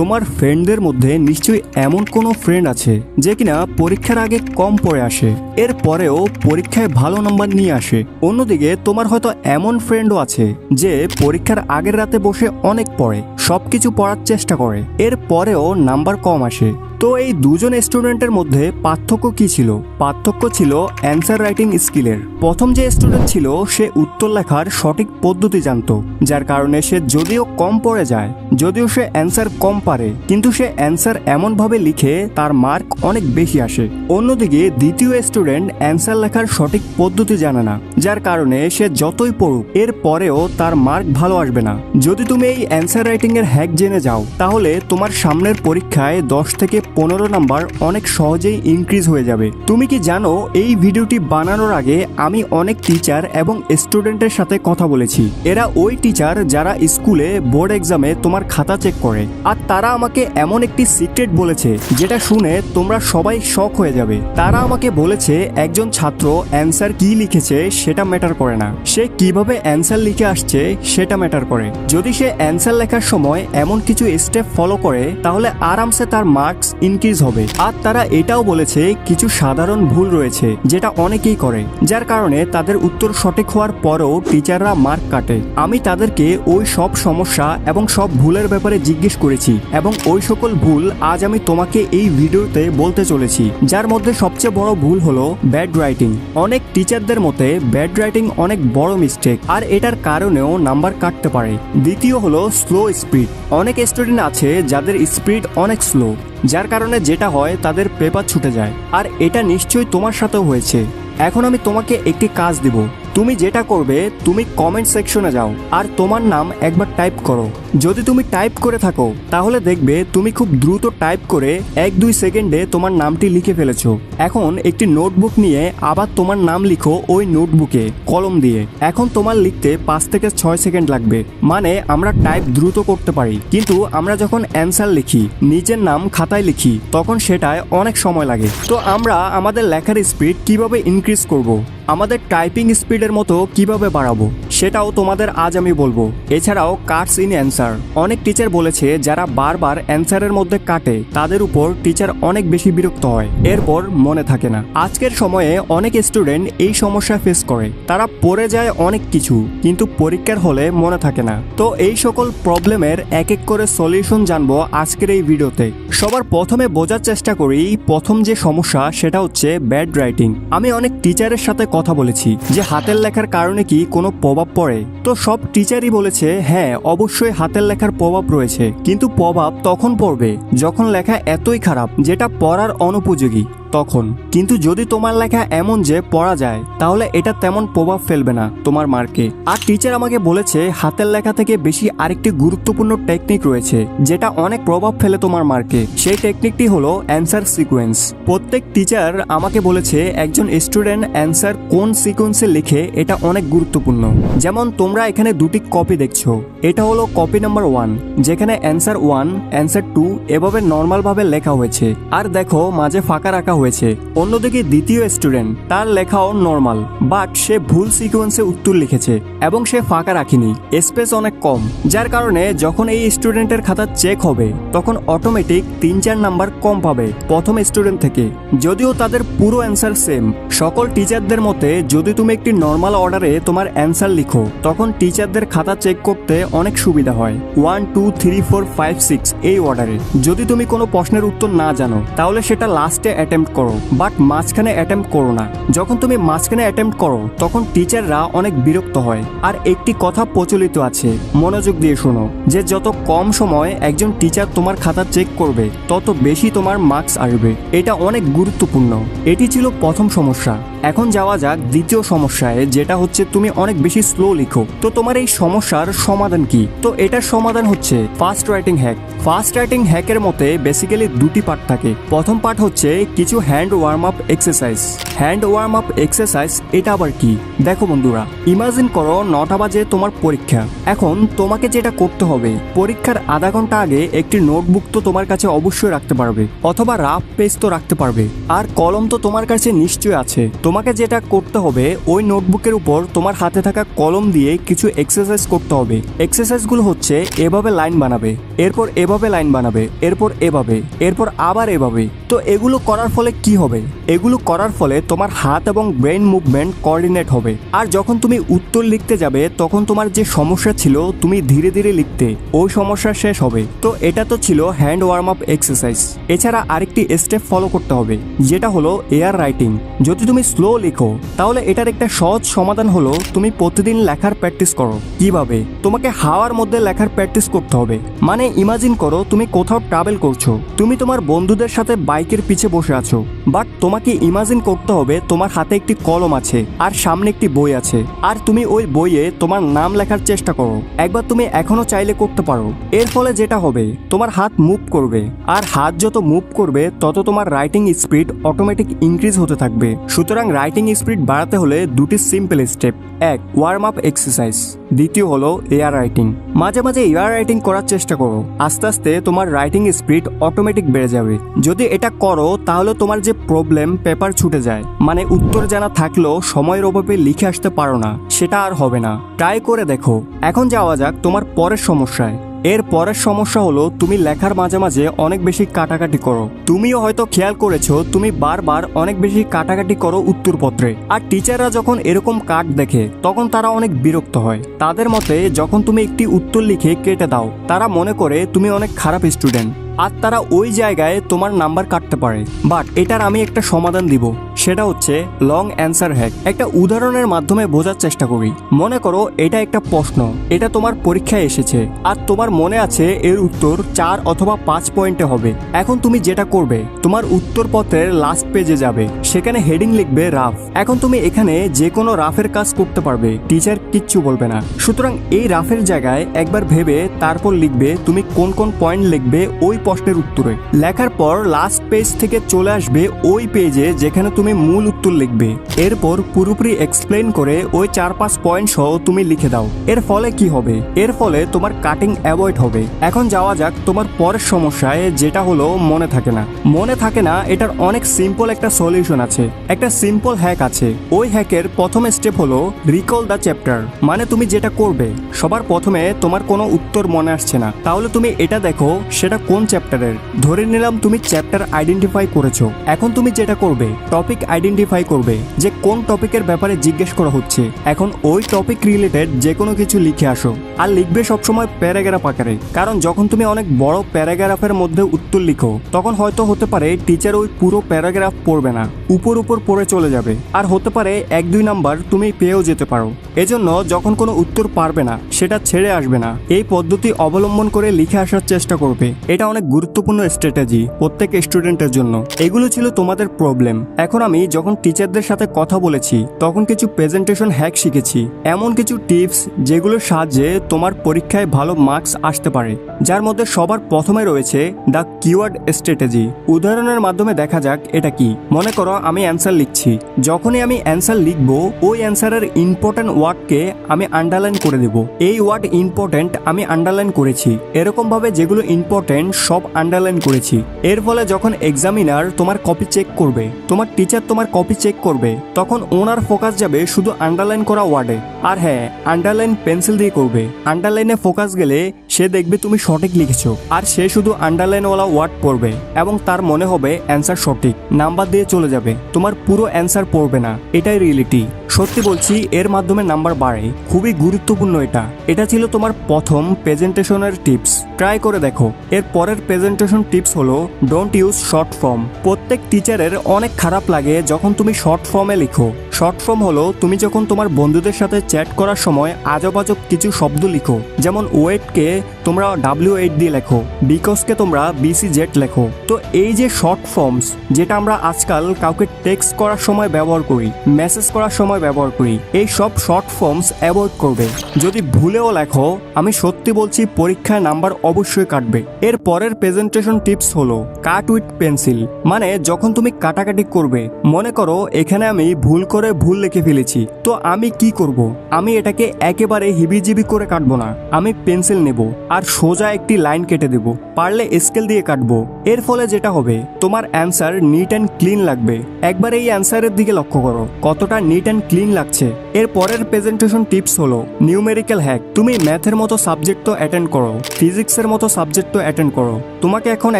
তোমার ফ্রেন্ডদের মধ্যে নিশ্চয়ই এমন কোনো ফ্রেন্ড আছে যে কিনা পরীক্ষার আগে কম পড়ে আসে। এর পরেও পরীক্ষায় ভালো নাম্বার নিয়ে আসে। অন্যদিকে তোমার হয়তো এমন ফ্রেন্ডও আছে যে পরীক্ষার আগের রাতে বসে অনেক পড়ে সব কিছু পড়ার চেষ্টা করে। এর পরেও নাম্বার কম আসে। তো এই দুজন স্টুডেন্টের মধ্যে পার্থক্য কি ছিল? পার্থক্য ছিল অ্যান্সার রাইটিং স্কিলের প্রথম যে স্টুডেন্ট ছিল, সে উত্তর লেখার সঠিক পদ্ধতি জানতো, যার কারণে সে যদিও কম পড়ে যায়, যদিও সে অ্যান্সার কম পারে, কিন্তু সে অ্যান্সার এমনভাবে লিখে তার মার্ক অনেক বেশি আসে। অন্যদিকে দ্বিতীয় স্টুডেন্ট অ্যান্সার লেখার সঠিক পদ্ধতি জানে না, যার কারণে সে যতই পড়ুক, এর পরেও তার মার্ক ভালো আসবে না। যদি তুমি এই অ্যান্সার রাইটিং এর হ্যাক জেনে যাও, তাহলে তোমার সামনের পরীক্ষায় দশ থেকে পনেরো নাম্বার অনেক সহজেই ইনক্রিজ হয়ে যাবে। তুমি কি জানো, এই ভিডিওটি বানানোর আগে আমি অনেক টিচার এবং স্টুডেন্টের সাথে কথা বলেছি। এরা ওই টিচার যারা স্কুলে বোর্ড এক্সামে তোমার খাতা চেক করে। আর তারা আমাকে এমন একটি সিক্রেট বলেছে, যেটা শুনে তোমরা সবাই শখ হয়ে যাবে। তারা আমাকে বলেছে, একজন ছাত্র অ্যান্সার কি লিখেছে সেটা ম্যাটার করে না। সে কীভাবে অ্যান্সার লিখে আসছে সেটা ম্যাটার করে। যদি সে অ্যান্সার লেখার সময় এমন কিছু স্টেপ ফলো করে, তাহলে আরামসে তার মার্কস ইনক্রিজ হবে। আর তারা এটাও বলেছে, কিছু সাধারণ ভুল রয়েছে, যেটা অনেকেই করে, যার কারণে তাদের উত্তর সঠিক হওয়ার পরও টিচাররা মার্ক কাটে। আমি তাদেরকে ওই সব সমস্যা এবং সব ভুলের ব্যাপারে জিজ্ঞেস করেছি এবং ওই সকল ভুল আজ আমি তোমাকে এই ভিডিওতে বলতে চলেছি। যার মধ্যে সবচেয়ে বড় ভুল হলো ব্যাড রাইটিং অনেক টিচারদের মতে ব্যাড রাইটিং অনেক বড় মিস্টেক আর এটার কারণেও নাম্বার কাটতে পারে। দ্বিতীয় হলো স্লো স্পিড অনেক স্টুডেন্ট আছে যাদের স্পিড অনেক স্লো যার কারণে যেটা হয় তাদের পেপার ছুটে যায়, আর এটা নিশ্চয়ই তোমার সাথেও হয়েছে। এখন আমি তোমাকে একটি কাজ দিব। তুমি যেটা করবে, তুমি কমেন্ট সেকশনে যাও, আর তোমার নাম একবার টাইপ করো। যদি তুমি টাইপ করে থাকো, তাহলে দেখবে তুমি খুব দ্রুত টাইপ করে এক দুই সেকেন্ডে তোমার নামটি লিখে ফেলেছো। এখন একটি নোটবুক নিয়ে আবার তোমার নাম লিখো ওই নোটবুকে, কলম দিয়ে। এখন তোমার লিখতে পাঁচ থেকে ছয় সেকেন্ড লাগবে। মানে আমরা টাইপ দ্রুত করতে পারি। কিন্তু আমরা যখন অ্যান্সার লিখি, নিজের নাম খাতায় লিখি, তখন সেটায় অনেক সময় লাগে। তো আমরা আমাদের লেখার স্পিড কীভাবে ইনক্রিজ করব। আমাদের টাইপিং স্পিডের মতো কীভাবে বাড়াবো? সেটাও তোমাদের আজ আমি বলব। এছাড়াও কাটস ইন অ্যান্সার অনেক টিচার বলেছে, যারা বারবার অ্যান্সারের মধ্যে কাটে, তাদের উপর টিচার অনেক বেশি বিরক্ত হয়। এরপর মনে থাকে না। আজকের সময়ে অনেক স্টুডেন্ট এই সমস্যা ফেস করে। তারা পড়ে যায় অনেক কিছু, কিন্তু পরীক্ষার হলে মনে থাকে না। তো এই সকল প্রবলেমের এক এক করে সলিউশন জানব আজকের এই ভিডিওতে। সবার প্রথমে বোঝার চেষ্টা করি প্রথম যে সমস্যা, সেটা হচ্ছে ব্যাড রাইটিং আমি অনেক টিচারের সাথে কথা বলেছি, যে হাতের লেখার কারণে কি কোনো প্রভাব পড়ে? তো সব টিচারই বলেছে হ্যাঁ অবশ্যই হাতের লেখার প্রভাব রয়েছে। কিন্তু প্রভাব তখন পড়বে, যখন লেখা এতই খারাপ, যেটা পড়ার অনুপযোগী। তখন। কিন্তু যদি তোমার লেখা এমন যে পড়া যায়, তাহলে এটা তেমন প্রভাব ফেলবে না তোমার মার্কে। আর টিচার আমাকে বলেছে, হাতের লেখা থেকে বেশি আরেকটি গুরুত্বপূর্ণ টেকনিক রয়েছে, যেটা অনেক প্রভাব ফেলে তোমার মার্কে। সেই টেকনিকটি হলো অ্যান্সার সিকোয়েন্স প্রত্যেক টিচার আমাকে বলেছে, একজন স্টুডেন্ট অ্যান্সার কোন সিকোয়েন্সে লিখে, এটা অনেক গুরুত্বপূর্ণ। যেমন, তোমরা এখানে দুটি কপি দেখছ। এটা হলো কপি নাম্বার ওয়ান যেখানে অ্যান্সার ওয়ান অ্যান্সার টু এভাবে নর্মালভাবে লেখা হয়েছে। আর দেখো, মাঝে ফাঁকা রাখা হয়েছে। অন্যদিকে দ্বিতীয় স্টুডেন্ট তার লেখাও নর্মাল বাট সে ভুল সিকোয়েন্সে উত্তর লিখেছে এবং সে ফাঁকা রাখেনি। স্পেস অনেক কম, যার কারণে যখন এই স্টুডেন্টের খাতা চেক হবে, তখন অটোমেটিক তিন চার নাম্বার কম পাবে প্রথম স্টুডেন্ট থেকে। যদিও তাদের পুরো অ্যান্সার সেম সকল টিচারদের মতে যদি তুমি একটি নর্মাল অর্ডারে তোমার অ্যান্সার লিখো, তখন টিচারদের খাতা চেক করতে অনেক সুবিধা হয়। One two three four five six এই অর্ডারে যদি তুমি কোনো প্রশ্নের উত্তর না জানো, তাহলে সেটা লাস্টে অ্যাটেম্প্ট করো বাট মাঝখানে অ্যাটেম্প্ট করো না। যখন তুমি মাঝখানে অ্যাটেম্প্ট করো, তখন টিচাররা অনেক বিরক্ত হয়। আর একটি কথা প্রচলিত আছে, মনোযোগ দিয়ে শোনো, যে যত কম সময় একজন টিচার তোমার খাতা চেক করবে, তত বেশি তোমার মার্কস আসবে। এটা অনেক গুরুত্বপূর্ণ। এটি ছিল প্রথম সমস্যা। এখন যাওয়া যাক দ্বিতীয় সমস্যায়, যেটা হচ্ছে তুমি অনেক বেশি স্লো লিখো। তো তোমার এই সমস্যার সমাধান কি? তো এটার সমাধান হচ্ছে fast writing hack fast writing হ্যাকের মতে বেসিক্যালি দুটি পার্ট থাকে। প্রথম পার্ট হচ্ছে কিছু hand warm up exercise hand warm up exercise, এটা আবার কি? দেখো বন্ধুরা, ইমাজিন করো নটা বাজে তোমার পরীক্ষা। এখন তোমাকে যেটা করতে হবে, পরীক্ষার আধা ঘণ্টা আগে একটি নোটবুক তো তোমার কাছে অবশ্যই রাখতে পারবে, অথবা রাফ পেজ তো রাখতে পারবে, আর কলম তো তোমার কাছে নিশ্চয়ই আছে। তোমাকে যেটা করতে হবে, ওই নোটবুকের উপর তোমার হাতে থাকা কলম দিয়ে কিছু এক্সারসাইজ করতে হবে। এক্সারসাইজগুলো হচ্ছে, এভাবে লাইন বানাবে, এরপর এভাবে লাইন বানাবে, এরপর এভাবে, এরপর আবার এভাবে। তো এগুলো করার ফলে কি হবে? এগুলো করার ফলে তোমার হাত এবং ব্রেন মুভমেন্ট কোঅর্ডিনেট হবে। আর যখন তুমি উত্তর লিখতে যাবে, তখন তোমার যে সমস্যা ছিল, তুমি ধীরে ধীরে লিখতে, ওই সমস্যা শেষ হবে। তো এটা তো ছিল হ্যান্ড ওয়ার্ম আপ এক্সারসাইজ। এছাড়া আরেকটি স্টেপ ফলো করতে হবে, যেটা হলো এয়ার রাইটিং। যদি তুমি স্লো লিখো, তাহলে এটার একটা সহজ সমাধান হলো, তুমি প্রতিদিন লেখার প্র্যাকটিস করো। কীভাবে? তোমাকে হাওয়ার মধ্যে লেখার প্র্যাকটিস করতে হবে। মানে ইমাজিন করো, তুমি কোথাও ট্রাভেল করছ। তুমি তোমার বন্ধুদের সাথে বাইকের পিছে বসে আছো। বাট তোমাকে ইমাজিন করতে হবে তোমার হাতে একটি কলম আছে, আর সামনে একটি বই আছে। আর তুমি ওই বইয়ে তোমার নাম লেখার চেষ্টা করো। একবার তুমি এখনও চাইলে করতে পারো। এর ফলে যেটা হবে, তোমার হাত মুভ করবে। আর হাত যত মুভ করবে, তত তোমার রাইটিং স্পিড অটোমেটিক ইনক্রিজ হতে থাকবে। সুতরাং রাইটিং স্পিড বাড়াতে হলে দুটি সিম্পল স্টেপ এক ওয়ার্ম আপ এক্সারসাইজ দ্বিতীয় হলো এয়ার রাইটিং মাঝে মাঝে এয়ার রাইটিং করার চেষ্টা করো। আস্তে আস্তে তোমার রাইটিং স্পিড অটোমেটিক বেড়ে যাবে। যদি এটা করো, তাহলে তোমার যে প্রবলেম পেপার ছুটে যায়। মানে উত্তর জানা থাকলেও সময়ের অভাবে লিখে আসতে পারো না। সেটা আর হবে না। ট্রাই করে দেখো। এখন যাওয়া যাক তোমার পরের সমস্যায়। এর পরের সমস্যা হলো, তুমি লেখার মাঝে মাঝে অনেক বেশি কাটাকাটি করো। তুমিও হয়তো খেয়াল করেছ, তুমি বারবার অনেক বেশি কাটাকাটি করো উত্তরপত্রে। আর টিচাররা যখন এরকম কাট দেখে, তখন তারা অনেক বিরক্ত হয়। তাদের মতে, যখন তুমি একটি উত্তর লিখে কেটে দাও, তারা মনে করে তুমি অনেক খারাপ স্টুডেন্ট। আর তারা ওই জায়গায় তোমার নাম্বার কাটতে পারে। বাট এটার আমি একটা সমাধান দিব। সেটা হচ্ছে লং অ্যান্সার হ্যাক একটা উদাহরণের মাধ্যমে বোঝার চেষ্টা করি। মনে করো এটা একটা প্রশ্ন। এটা তোমার পরীক্ষায় এসেছে। আর তোমার মনে আছে এর উত্তর চার অথবা পাঁচ পয়েন্টে হবে। এখন তুমি যেটা করবে, তোমার উত্তরপত্রের লাস্ট পেজে যাবে। সেখানে হেডিং লিখবে রাফ। এখন তুমি এখানে যে কোনো রাফের কাজ করতে পারবে। টিচার কিচ্ছু বলবে না। সুতরাং এই রাফের জায়গায় একবার ভেবে তারপর লিখবে তুমি কোন কোন পয়েন্ট লিখবে ওই প্রশ্নের উত্তরে। লেখার পর লাস্ট পেজ থেকে চলে আসবে ওই পেজে যেখানে তুমি মূল উত্তর লিখবে। এরপর পুরোপুরি এক্সপ্লেন করে ওই চার পাঁচ পয়েন্ট সহ তুমি লিখে দাও। এর ফলে কি হবে? এর ফলে তোমার কাটিং অ্যাভয়েড হবে। এখন যাওয়া যাক তোমার পরের সমস্যায়, যেটা হলো মনে থাকে না। মনে থাকে না, এটার অনেক সিম্পল একটা সলিউশন আছে। একটা সিম্পল হ্যাক আছে। ওই হ্যাকের প্রথম স্টেপ হলো রিকল দ্য চ্যাপ্টার মানে তুমি যেটা করবে, সবার প্রথমে তোমার কোনো উত্তর মনে আসছে না। তাহলে তুমি এটা দেখো, সেটা কোন চ্যাপ্টারের ধরে নিলাম তুমি চ্যাপ্টার আইডেন্টিফাই করেছ। এখন তুমি যেটা করবে টপিক আইডেন্টিফাই করবে যে কোন টপিকের ব্যাপারে জিজ্ঞেস করা হচ্ছে। এখন ওই টপিক রিলেটেড যে কোনো কিছু লিখে আসো। আর লিখবে সবসময় প্যারাগ্রাফ আকারে। কারণ যখন তুমি অনেক বড় প্যারাগ্রাফের মধ্যে উত্তর লিখো, তখন হয়তো হতে পারে টিচার ওই পুরো প্যারাগ্রাফ পড়বে না। উপর উপর পড়ে চলে যাবে। আর হতে পারে এক দুই নাম্বার তুমি পেয়েও যেতে পারো। এজন্য যখন কোনো উত্তর পারবে না, সেটা ছেড়ে আসবে না। এই পদ্ধতি অবলম্বন করে লিখে আসার চেষ্টা করবে। এটা অনেক গুরুত্বপূর্ণ স্ট্র্যাটেজি প্রত্যেক স্টুডেন্টের জন্য। এগুলো ছিল তোমাদের প্রবলেম এখন আমি যখন টিচারদের সাথে কথা বলেছি, তখন কিছু প্রেজেন্টেশন হ্যাক শিখেছি। এমন কিছু টিপস যেগুলোর সাহায্যে তোমার পরীক্ষায় ভালো মার্কস আসতে পারে, যার মধ্যে সবার প্রথমে রয়েছে দ্য কিওয়ার্ড স্ট্র্যাটেজি উদাহরণের মাধ্যমে দেখা যাক এটা কি। মনে করো আমি অ্যান্সার লিখছি। যখনই আমি অ্যান্সার লিখব, ওই অ্যান্সারের ইম্পর্টেন্ট ওয়ার্ডকে আমি আন্ডারলাইন করে দেব। এই ওয়ার্ড ইম্পর্টেন্ট আমি আন্ডারলাইন করেছি। এরকমভাবে যেগুলো ইম্পর্টেন্ট সব আন্ডারলাইন করেছি। এর ফলে যখন এক্সামিনার তোমার কপি চেক করবে, তোমার টিচার তোমার কপি চেক করবে তখন ওনার ফোকাস যাবে শুধু আন্ডারলাইন করা ওয়ার্ডে আর হ্যাঁ আন্ডারলাইন পেন্সিল দিয়ে করবে। আন্ডারলাইনে ফোকাস গেলে সে দেখবে তুমি সঠিক লিখেছো। আর সে শুধু আন্ডারলাইনওয়ালা ওয়ার্ড পড়বে এবং তার মনে হবে অ্যান্সার সঠিক। নাম্বার দিয়ে চলে যাবে। তোমার পুরো অ্যান্সার পড়বে না। এটাই রিয়েলিটি সত্যি বলছি, এর মাধ্যমে নাম্বার বাড়ে। খুবই গুরুত্বপূর্ণ এটা। এটা ছিল তোমার প্রথম প্রেজেন্টেশনের টিপস ট্রাই করে দেখো। এর পরের প্রেজেন্টেশন টিপস হলো ডোন্ট ইউজ শর্ট ফর্ম প্রত্যেক টিচারের অনেক খারাপ লাগে যখন তুমি শর্ট ফর্মে লিখো। শর্ট ফর্ম হলো, তুমি যখন তোমার বন্ধুদের সাথে চ্যাট করার সময় আজব কিছু শব্দ লিখো। যেমন ওয়েটকে তোমরা ডাব্লিউ এইট দিয়ে লেখো বিকজকে তোমরা বিসি জেড লেখো। তো এই যে শর্ট ফর্মস যেটা আমরা আজকাল কাউকে টেক্সট করার সময় ব্যবহার করি মেসেজ করার সময় ব্যবহার করি, এই সব শর্ট ফর্মস অ্যাভয়েড করবে। যদি ভুলেও লেখো, আমি সত্যি বলছি পরীক্ষায় নাম্বার অবশ্যই কাটবে। এর পরের প্রেজেন্টেশন টিপস হলো কাট উইথ পেন্সিল মানে যখন তুমি কাটাকাটি করবে, মনে করো এখানে আমি ভুল করে ভুল লিখে ফেলেছি, তো আমি কি করব? আমি এটাকে একেবারে হিবিজিবি করে কাটবো না। আমি পেন্সিল নেব আর সোজা একটি লাইন কেটে দেব। পারলে স্কেল দিয়ে কাটবো। এর ফলে যেটা হবে, তোমার অ্যান্সার নিট অ্যান্ড ক্লিন লাগবে। একবার এই অ্যান্সারের দিকে লক্ষ্য করো। কতটা নিট অ্যান্ড ক্লিন লাগছে। এর পরের প্রেজেন্টেশন টিপস হলো নিউমেরিক্যাল হ্যাক তুমি ম্যাথের মতো সাবজেক্ট তো অ্যাটেন্ড করো ফিজিক্সের মতো সাবজেক্ট তো অ্যাটেন্ড করো। তোমাকে এখন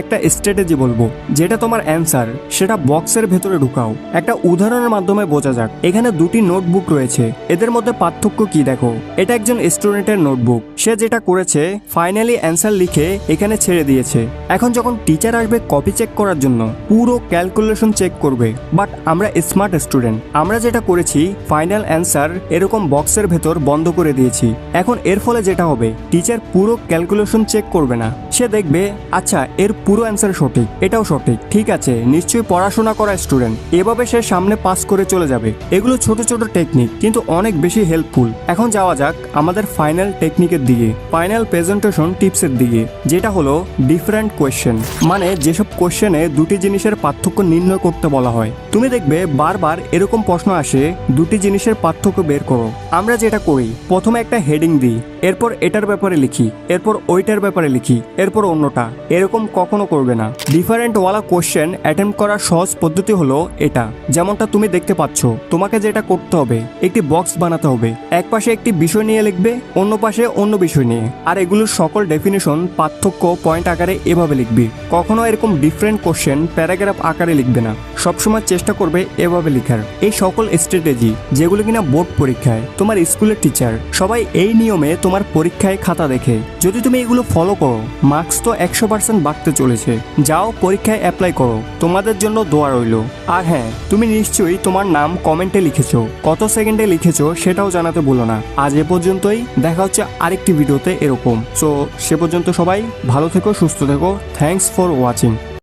একটা স্ট্র্যাটেজি বলব, যেটা তোমার অ্যান্সার সেটা বক্সের ভেতরে ঢুকাও। একটা উদাহরণের মাধ্যমে বোঝা যাক, এখানে দুটি নোটবুক রয়েছে, এদের মধ্যে পার্থক্য কি দেখো? এটা একজন স্টুডেন্টের নোটবুক সে যেটা করেছে ফাইনালি অ্যান্সার লিখে এখানে ছেড়ে দিয়েছে। এখন যখন টিচার আসবে কপি চেক করার জন্য, পুরো ক্যালকুলেশন চেক করবে। বাট আমরা স্মার্ট স্টুডেন্ট আমরা যেটা করেছি ফাইনাল অ্যান্সার এরকম বক্সের ভেতর বন্ধ করে দিয়েছি। এখন এর ফলে যেটা হবে, টিচার পুরো ক্যালকুলেশন চেক করবে না। সে দেখবে আচ্ছা এর পুরো অ্যান্সার সঠিক, এটাও সঠিক, ঠিক আছে, নিশ্চয়ই পড়াশোনা করা স্টুডেন্ট। এভাবে সে সামনে পাস করে চলে যাবে। এগুলো ছোট ছোট টেকনিক, কিন্তু অনেক বেশি হেল্পফুল। এখন যাওয়া যাক আমাদের ফাইনাল টেকনিকের দিকে, ফাইনাল প্রেজেন্টেশন টিপসের দিকে, যেটা হলো ডিফারেন্ট কোয়েশ্চেন। মানে যেসব কোয়েশ্চেনে দুটি জিনিসের পার্থক্য নির্ণয় করতে বলা হয়। তুমি দেখবে বারবার এরকম প্রশ্ন আসে, দুটি জিনিসের পার্থক্য বের করো। আমরা যেটা করি প্রথমে একটা হেডিং দিই। এরপর এটার ব্যাপারে লিখি, এরপর ওইটার ব্যাপারে লিখি, এরপর অন্যটা। এরকম কখনো করবে না। ডিফারেন্ট ওয়ালা কোশ্চেন অ্যাটেম্প করার সহজ পদ্ধতি হলো এটা। যেমনটা তুমি দেখতে পাচ্ছ, তোমাকে যেটা করতে হবে, একটি বক্স বানাতে হবে। এক পাশে একটি বিষয় নিয়ে লিখবে, অন্য পাশে অন্য বিষয় নিয়ে। আর এগুলোর সকল ডেফিনেশন পার্থক্য পয়েন্ট আকারে এভাবে লিখবি। কখনো এরকম ডিফারেন্ট কোশ্চেন প্যারাগ্রাফ আকারে লিখবে না। সবসময় চেষ্টা করবে এভাবে লেখার। এই সকল স্ট্র্যাটেজি যেগুলো কিনা বোর্ড পরীক্ষায়, তোমার স্কুলের টিচার সবাই এই নিয়মে তোমার পরীক্ষায় খাতা দেখে। যদি তুমি এগুলো ফলো করো মার্কস তো একশো পার্সেন্ট বাড়তে চলেছে। যাও, পরীক্ষায় অ্যাপ্লাই করো। তোমাদের জন্য দোয়া রইল। আর হ্যাঁ তুমি নিশ্চয়ই তোমার নাম কমেন্টে লিখেছো। কত সেকেন্ডে লিখেছো সেটাও জানাতে ভুলো না। আজ এ পর্যন্তই। দেখা হচ্ছে আরেকটি ভিডিওতে এরকম। সো সে পর্যন্ত সবাই ভালো থেকো, সুস্থ থেকো। Thanks for watching